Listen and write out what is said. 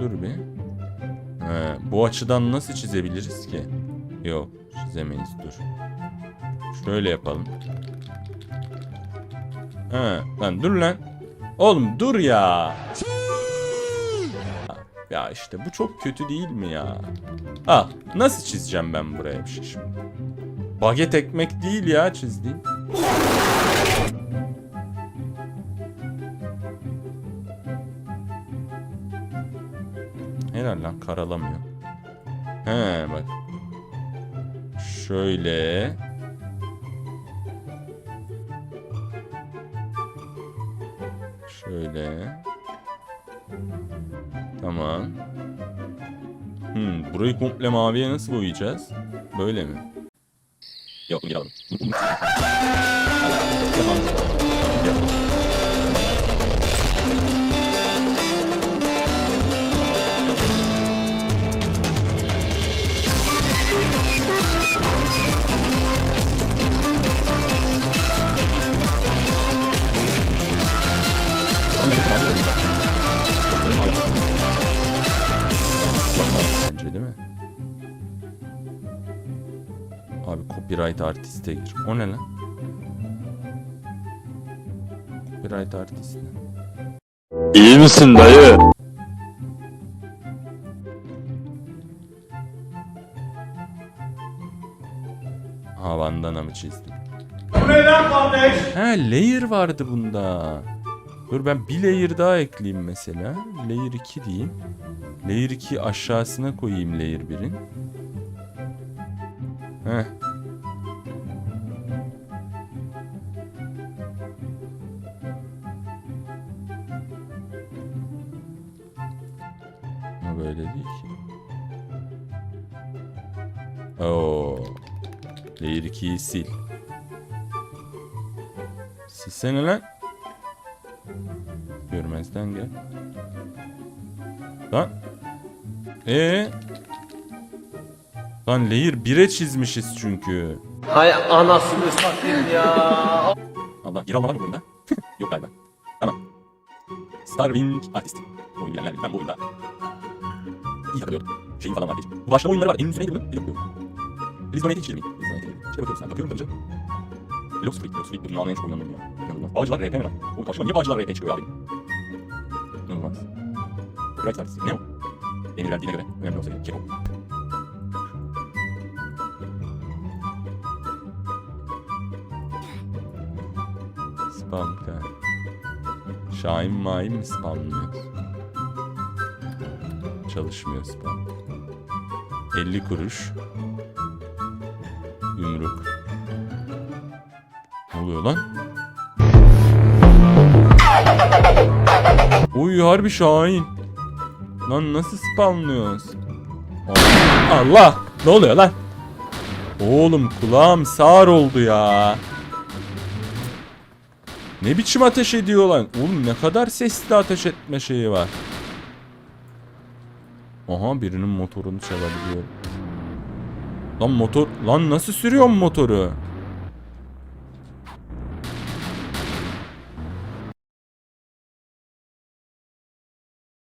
Dur bir. He, bu açıdan nasıl çizebiliriz ki? Yok çizemeyiz dur. Şöyle yapalım. He, lan dur lan. Oğlum dur ya. Ya işte bu çok kötü değil mi ya? Ah nasıl çizeceğim ben buraya bir şey şimdi? Baget ekmek değil ya çizdiğim. Helal lan karalamıyor. He bak. Şöyle. Şöyle. Tamam. Hmm, burayı komple maviye nasıl boyayacağız? Böyle mi? Yok. Bence Abi copyright artiste gir. O ne lan? Copyright artist ne? İyi misin dayı? Ha bandana mı çizdim? Bu ne lan kardeş? He layer vardı bunda. Dur ben bir layer daha ekleyeyim mesela. Layer 2 diyeyim. Layer 2 aşağısına koyayım layer 1'in. Heh. Ama böyle değil ki. Oo. Layer 2'yi sil. Silsene lan. Görmezden gel. Lan. Ee? Lan layer 1'e çizmişiz çünkü. Hay anasını satayım ya. Allah yer alma var mı oyunda? Yok galiba. Tamam. Starving Artist. Bu oyun bilenler. Ben bu oyunda iyi takılıyorum. Şeyim falan var değil. Bu başlama oyunları var. En üstüne gidiyor mu? Yok yok. Please donate içeri mi? Please donate. İşte bakıyorum sen. Bakıyorum tabii canım. Freak. Blox Freak. Dünyanın en çok oynanan oyunu. İnanılmaz. Bağcılar RP mi lan? Oğlum karşıma niye Bağcılar RP çıkıyor abi? İnanılmaz. Copyright Artist. Ne o? Emir verdiğine göre. Önemli olsa gerek. Keko. Spam ka. Şahin mahin mi spamlıyor? Çalışmıyor spam. 50 kuruş. Yumruk. Ne oluyor lan? Uy harbi Şahin. Lan nasıl spamlıyoruz? Allah! Ne oluyor lan? Oğlum kulağım sağır oldu ya. Ne biçim ateş ediyor lan? Oğlum ne kadar sesli ateş etme şeyi var. Aha birinin motorunu çalabiliyor. Lan motor... Lan nasıl sürüyorsun motoru?